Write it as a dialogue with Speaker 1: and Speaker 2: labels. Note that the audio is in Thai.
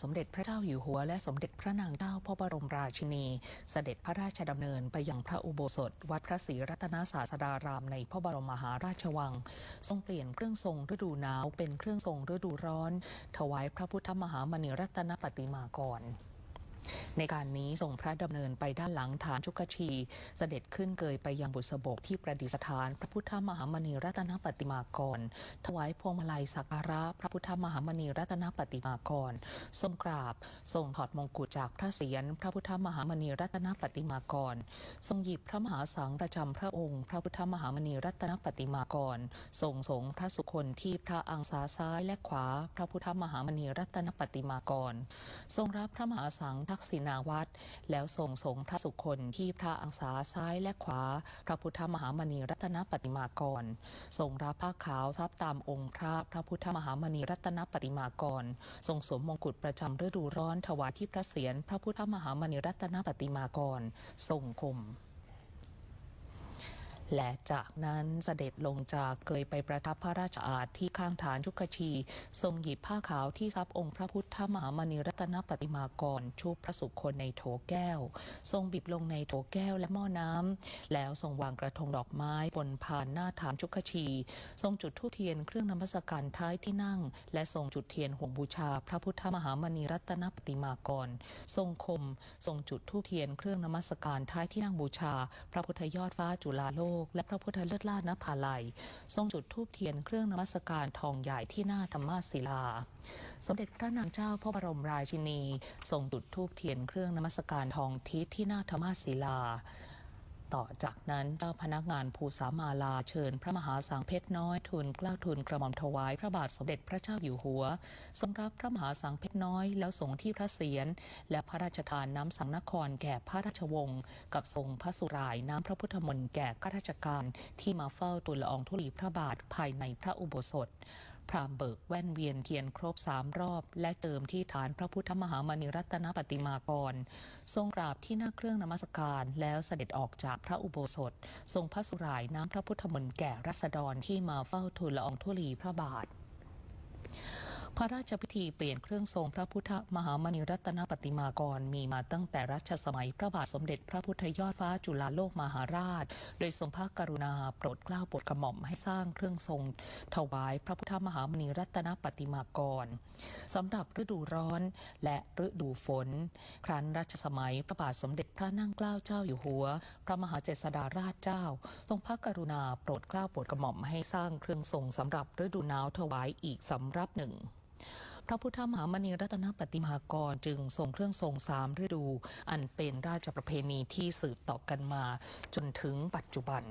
Speaker 1: สมเด็จพระเจ้าอยู่หัวและสมเด็จพระนางเจ้าพระบรมราชินี เสด็จพระราชดำเนินไปยังพระอุโบสถ วัดพระศรีรัตนศาสดารามในพระบรมมหาราชวัง ทรงเปลี่ยนเครื่องทรงฤดูหนาวเป็นเครื่องทรงฤดูร้อน ถวายพระพุทธมหามณีรัตนปฏิมากร ในการนี้ทรงพระดำเนินไปด้านหลังฐานชุกชี เสด็จขึ้นเกยไปยังบุษบกที่ประดิษฐาน พระพุทธมหามณีรัตนปฏิมากร ถวายพวงมาลัยสักการะพระพุทธมหามณีรัตนปฏิมากรทรงกราบทรงถอดมงกุฎจากพระเศียรพระพุทธมหามณีรัตนปฏิมากร ทรงหยิบพระมหาสังประจำพระองค์ พระพุทธมหามณีรัตนปฏิมากรทรงสงพระสุคนที่พระอังสาซ้ายและขวา พระพุทธมหามณีรัตนปฏิมากร ทรงรับพระมหาสังทักษิณาวัตรแล้วทรงสงพระสุคนที่พระอังสาซ้ายและขวา พระพุทธมหามณีรัตนปฏิมากรทรงรับผ้าขาวทับตามองค์พระพระพุทธมหามณีรัตนปฏิมากร ทรงสวมมงกุฎประจำฤดูร้อนถวายที่พระเศียรพระพุทธมหามณีรัตนปฏิมากร ทรงคม และจากนั้นเสด็จลงจากเกยไปประทับพระราชอาณที่ข้างฐานชุกชี ทรงหยิบผ้าขาวที่ซับองค์พระพุทธมหามณีรัตนปฏิมากรชุบพระสุคนในโถแก้ว ทรงบิบลงในโถแก้วและหม้อน้ำแล้วทรงวางกระทงดอกไม้บนพานหน้าฐานชุกชี ทรงจุดธูปเทียนเครื่องนมัสการท้ายที่นั่ง และทรงจุดเทียนห่วงบูชา พระพุทธมหามณีรัตนปฏิมากร ทรงคม ทรงจุดธูปเทียนเครื่องนมัสการท้ายที่นั่งบูชา พระพุทธยอดฟ้าจุฬาโลกและพระพุทธเลิศลาดนภาลัย ทรงจุดธูปเทียนเครื่องนมัสการทองใหญ่ที่หน้าธรรมาศิลา สมเด็จพระนางเจ้าพระบรมราชินี ทรงจุดธูปเทียนเครื่องนมัสการทองทิศที่หน้าธรรมาศิลา ต่อจากนั้นเจ้าพนักงานภูสามาลาเชิญ พระมหาสังเพชรน้อยทูลกล้าทูลกระหม่อมถวายพระบาทสมเด็จพระเจ้าอยู่หัวทรงรับพระมหาสังเพชรน้อยแล้วส่งที่พระเศียรและพระราชทานน้ำสังนครแก่พระราชวงศ์กับทรงพระสุรายน้ำพระพุทธมนต์แก่ข้าราชการที่มาเฝ้าตุลอองธุลีพระบาทภายในพระอุโบสถ พรามเบิกแว่นเวียนเทียนครบสามรอบ และเจิมที่ฐานพระพุทธมหามณีรัตนปฏิมากร ทรงกราบที่หน้าเครื่องนมัสการแล้วเสด็จออกจากพระอุโบสถ ทรงพระสุรายน้ำพระพุทธมนต์แก่รัษฎรที่มาเฝ้าทูลละอองธุลีพระบาท พระราชพิธีเปลี่ยนเครื่องทรงพระพุทธมหามณีรัตนปฏิมากรมีมาตั้งแต่รัชสมัยพระบาทสมเด็จพระพุทธยอดฟ้าจุฬาโลกมหาราช โดยทรงพระกรุณาโปรดเกล้าโปรดกระหม่อมให้สร้างเครื่องทรง ถวายพระพุทธมหามณีรัตนปฏิมากรสำหรับฤดูร้อนและฤดูฝน ครั้นรัชสมัยพระบาทสมเด็จพระนั่งเกล้าเจ้าอยู่หัว พระมหาเจษฎาราชเจ้า ทรงพระกรุณาโปรดเกล้าโปรดกระหม่อมให้สร้างเครื่องทรงสำหรับฤดูหนาวถวายอีกสำรับหนึ่ง พระพุทธมหามณีรัตนปฏิมากรจึงทรงเครื่องทรงสามฤดู อันเป็นราชประเพณีที่สืบต่อกันมา จนถึงปัจจุบัน